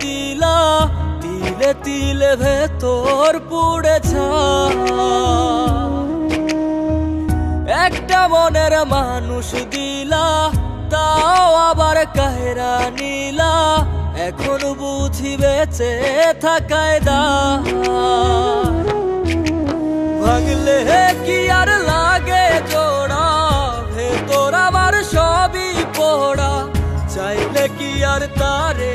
দিলা, তিলে তিলে ভেতর পুড়েছা। একটা মনের মানুষ দিলা, তাও আবার কাহেরা নিলা। এখন বুঝি বেঁচে থাকায় দা। ভাঙলে কি আর লাগে জোড়া, ভেতর আমার সবই পড়া। চাইলে কি আর তারে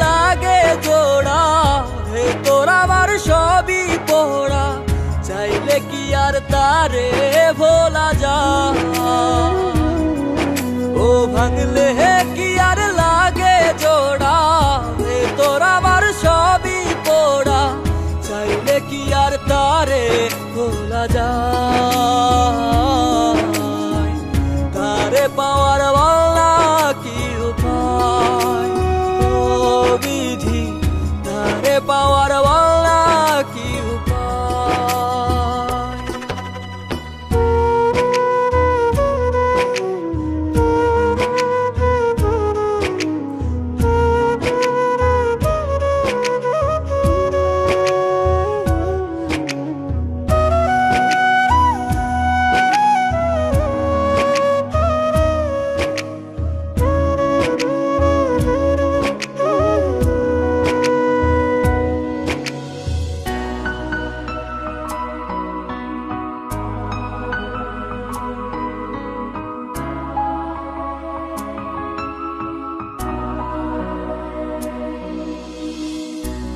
তারে ভোলা যা